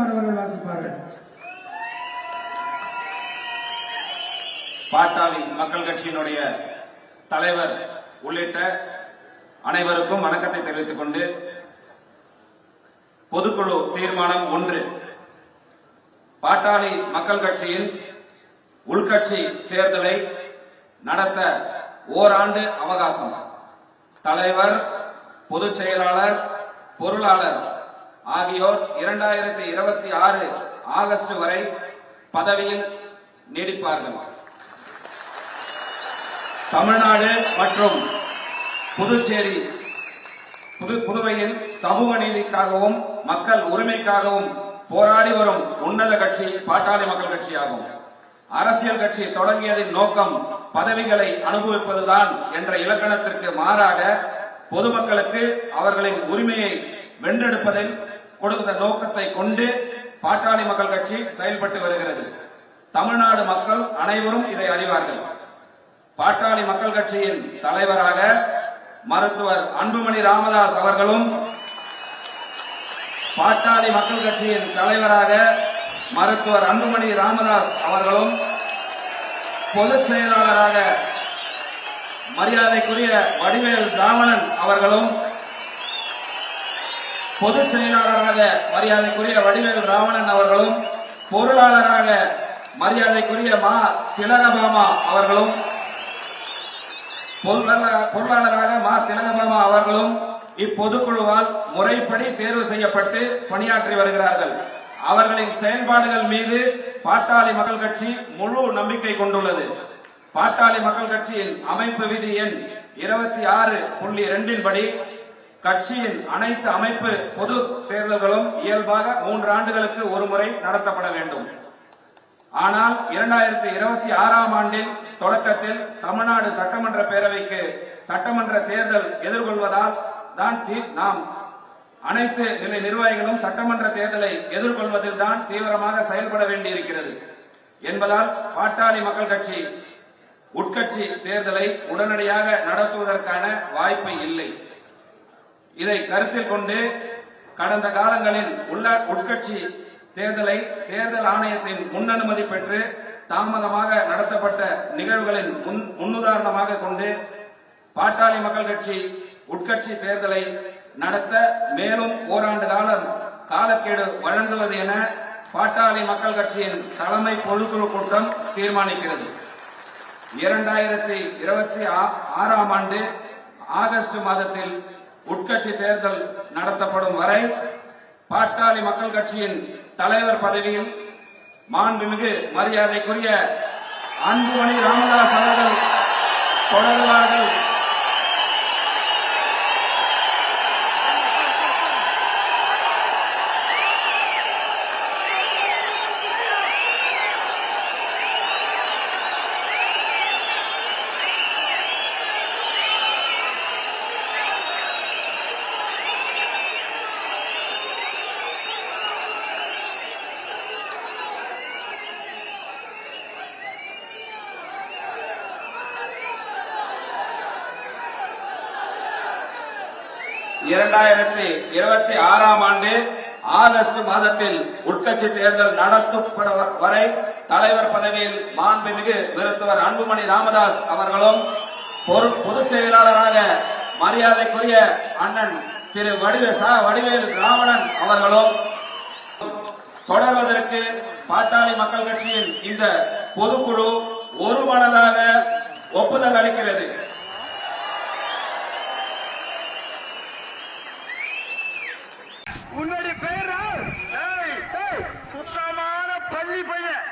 ஜெயக்குமார் அவர்கள் வாசிப்பார்கள். பாட்டாளி மக்கள் கட்சியினுடைய தலைவர் உள்ளிட்ட அனைவருக்கும் வணக்கத்தை தெரிவித்துக் கொண்டு பொதுக்குழு தீர்மானம் ஒன்று. பாட்டாளி மக்கள் கட்சியின் உள்கட்சி தேர்தலை நடத்த ஓராண்டு அவகாசம். தலைவர் பொதுச் செயலாளர் பொருளாளர் ஆகியோர் இரண்டாயிரத்தி இருபத்தி ஆறு ஆகஸ்ட் வரை பதவியில் நீடிப்பார்கள். தமிழ்நாடு மற்றும் புதுச்சேரி புது புதுவையில் சமூக நீதிக்காகவும் மக்கள் உரிமைக்காகவும் போராடி வரும் உன்னத கட்சி பாட்டாளி மக்கள் கட்சியாகும். அரசியல் கட்சி தொடங்கியதின் நோக்கம் பதவிகளை அனுபவிப்பதுதான் என்ற இலக்கணத்திற்கு மாறாக பொதுமக்களுக்கு அவர்களின் உரிமையை வென்றெடுப்பதில் கொடுத்த நோக்கத்தை கொண்டு பாட்டாளி மக்கள் கட்சி செயல்பட்டு வருகிறது. தமிழ்நாடு மக்கள் அனைவரும் இதை அறிவார்கள். பாட்டாளி மக்கள் கட்சியின் தலைவராக மருத்துவர் அன்புமணி ராமதாஸ் அவர்களும் பாட்டாளி மக்கள் கட்சியின் தலைவராக மருத்துவர் அன்புமணி ராமதாஸ் அவர்களும் பொதுச் செயலாளராக மரியாதைக்குரிய வடிவேல் ராமணன் அவர்களும் பொதுச் செயலாளராக மரியாதைக்குரிய வடிவேல் ராவணன் அவர்களும் பொருளாளராக மரியாதைக்குரிய மா திலகபாமா அவர்களும் பொருளாளராக மா திலகபாமா அவர்களும் இப்பொதுக்குழுவால் முறைப்படி தேர்வு செய்யப்பட்டு பணியாற்றி வருகிறார்கள். அவர்களின் செயல்பாடுகள் மீது பாட்டாளி மக்கள் கட்சி முழு நம்பிக்கை கொண்டுள்ளது. பாட்டாளி மக்கள் கட்சியின் அமைப்பு விதி எண் இருபத்தி ஆறு புள்ளி இரண்டின் படி கட்சியின் அனைத்து அமைப்பு பொது தேர்தல்களும் இயல்பாக மூன்று ஆண்டுகளுக்கு ஒருமுறை நடத்தப்பட வேண்டும். ஆனால் இரண்டாயிரத்தி இருபத்தி ஆறாம் ஆண்டின் தொடக்கத்தில் தமிழ்நாடு சட்டமன்ற பேரவைக்கு சட்டமன்ற தேர்தல் எதிர்கொள்வதால் தான் நாம் அனைத்து நிலை நிர்வாகிகளும் சட்டமன்ற தேர்தலை எதிர்கொள்வதில் தான் தீவிரமாக செயல்பட வேண்டியிருக்கிறது என்பதால் பாட்டாளி மக்கள் கட்சி உட்கட்சி தேர்தலை உடனடியாக நடத்துவதற்கான வாய்ப்பு இல்லை. இதை கருத்தில் கொண்டு கடந்த காலங்களில் உள்ள உட்கட்சி தேர்தலை தேர்தல் ஆணையத்தின் முன்னனுமதி பெற்று தாமதமாக நடத்தப்பட்ட நிகழ்வுகளின் முன் முன்னுதாரணமாக கொண்டு பாட்டாளி மக்கள் கட்சி உட்கட்சி தேர்தலை நடத்த மேலும் ஓராண்டு காலம் காலக்கெடு வழங்குவது என பாட்டாளி மக்கள் கட்சியின் தலைமை பொதுக்குழு கூட்டம் தீர்மானிக்கிறது. இரண்டாயிரத்தி இருபத்தி ஆறாம் ஆண்டு ஆகஸ்ட் மாதத்தில் உட்கட்சி தேர்தல் நடத்தப்படும் வரை பாட்டாளி மக்கள் கட்சியின் தலைவர் பதவியில் மாண்புமிகு மரியாதைக்குரிய அன்புமணி ராமதாஸ் அவர்கள் தொடர்வார்கள். இரண்டாயிரத்தி இருபத்தி ஆறாம் ஆண்டு ஆகஸ்ட் மாதத்தில் உட்கட்சி தேர்தல் நடத்தப்பட வரை தலைவர் பதவியில் மாண்புமிகு மருத்துவர் அன்புமணி ராமதாஸ் அவர்களும் பொதுச் செயலாளராக மரியாதைக்குரிய அண்ணன் திரு வடிவே சா வடிவேல் ராவணன் அவர்களும் தொடர்வதற்கு பாட்டாளி மக்கள் கட்சியின் இந்த பொதுக்குழு ஒருமனதாக ஒப்புதல் அளிக்கிறது. பையன்